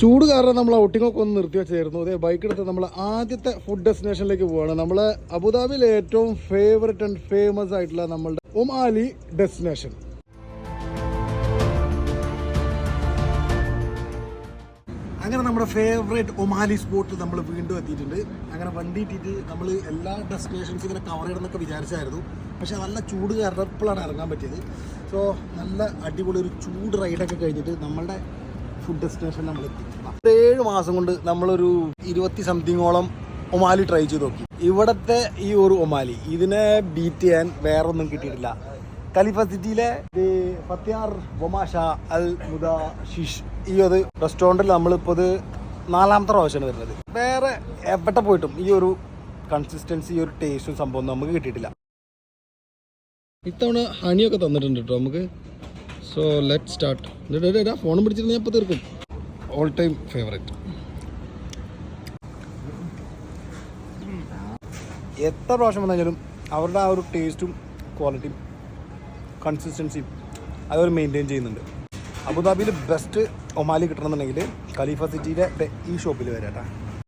ചൂട് കാരണം നമ്മൾ ഔട്ടിങ്ങൊക്കെ ഒന്ന് നിർത്തി വെച്ചായിരുന്നു അതേ ബൈക്ക് എടുത്ത് നമ്മൾ ആദ്യത്തെ ഫുഡ് ഡെസ്റ്റിനേഷനിലേക്ക് പോവാണ്. നമ്മൾ അബുദാബിയിലെ ഏറ്റവും ഫേവററ്റ് ആൻഡ് ഫേമസ് ആയിട്ടുള്ള നമ്മളുടെ ഒമാലി ഡെസ്റ്റിനേഷൻ അങ്ങനെ നമ്മുടെ ഫേവറേറ്റ് ഒമാലി സ്പോട്ടിൽ നമ്മൾ വീണ്ടും എത്തിയിട്ടുണ്ട്. അങ്ങനെ വണ്ടി ഇട്ടിട്ട് നമ്മൾ എല്ലാ ഡെസ്റ്റിനേഷൻസ് ഇങ്ങനെ കവർ ചെയ്യണമെന്നൊക്കെ വിചാരിച്ചായിരുന്നു. പക്ഷെ നല്ല ചൂട് കാരണം ഇപ്പോഴാണ് ഇറങ്ങാൻ പറ്റിയത്. സോ നല്ല അടിപൊളി ഒരു ചൂട് റൈഡൊക്കെ കഴിഞ്ഞിട്ട് നമ്മളുടെ ഫുഡ് ഡെസ്റ്റിനേഷൻ നമ്മൾ എത്തി ഏഴ് മാസം കൊണ്ട് നമ്മളൊരു ഇരുപത്തി സംതിങ്ങോളം ഒമാലി ട്രൈ ചെയ്ത് നോക്കി. ഇവിടത്തെ ഈ ഒരു ഒമാലി ഇതിനെ ബീറ്റ് ചെയ്യാൻ വേറെ ഒന്നും കിട്ടിയിട്ടില്ല. ഖലീഫ സിറ്റിയിലെ ദി ഫത്യാർ അൽ മുദ ഷിഷ് ഈ ഒരു റെസ്റ്റോറന്റിൽ നമ്മളിപ്പോൾ ഇത് നാലാമത്തെ പ്രാവശ്യമാണ് വരുന്നത്. വേറെ എവിടെ പോയിട്ടും ഈ ഒരു കൺസിസ്റ്റൻസി ഈ ഒരു ടേസ്റ്റും സംഭവം നമുക്ക് കിട്ടിയിട്ടില്ല. ഇത്തവണ ഹണിയൊക്കെ തന്നിട്ടുണ്ട് കേട്ടോ നമുക്ക്. സോ ലെറ്റ് സ്റ്റാർട്ട് ഫോൺ പിടിച്ചിരുന്ന ഞാൻ ഇപ്പോൾ തീർക്കും. ഓൾ ടൈം ഫേവറേറ്റ് എത്ര പ്രാവശ്യം വന്നാലും അവരുടെ ആ ഒരു ടേസ്റ്റും ക്വാളിറ്റിയും കൺസിസ്റ്റൻസിയും അതവർ മെയിന്റെയിൻ ചെയ്യുന്നുണ്ട്. അബുദാബിയിൽ ബെസ്റ്റ് ഒമാലി കിട്ടണമെന്നുണ്ടെങ്കിൽ ഖലീഫ സിറ്റിയിലെ ഈ ഷോപ്പിൽ വരാം കേട്ടോ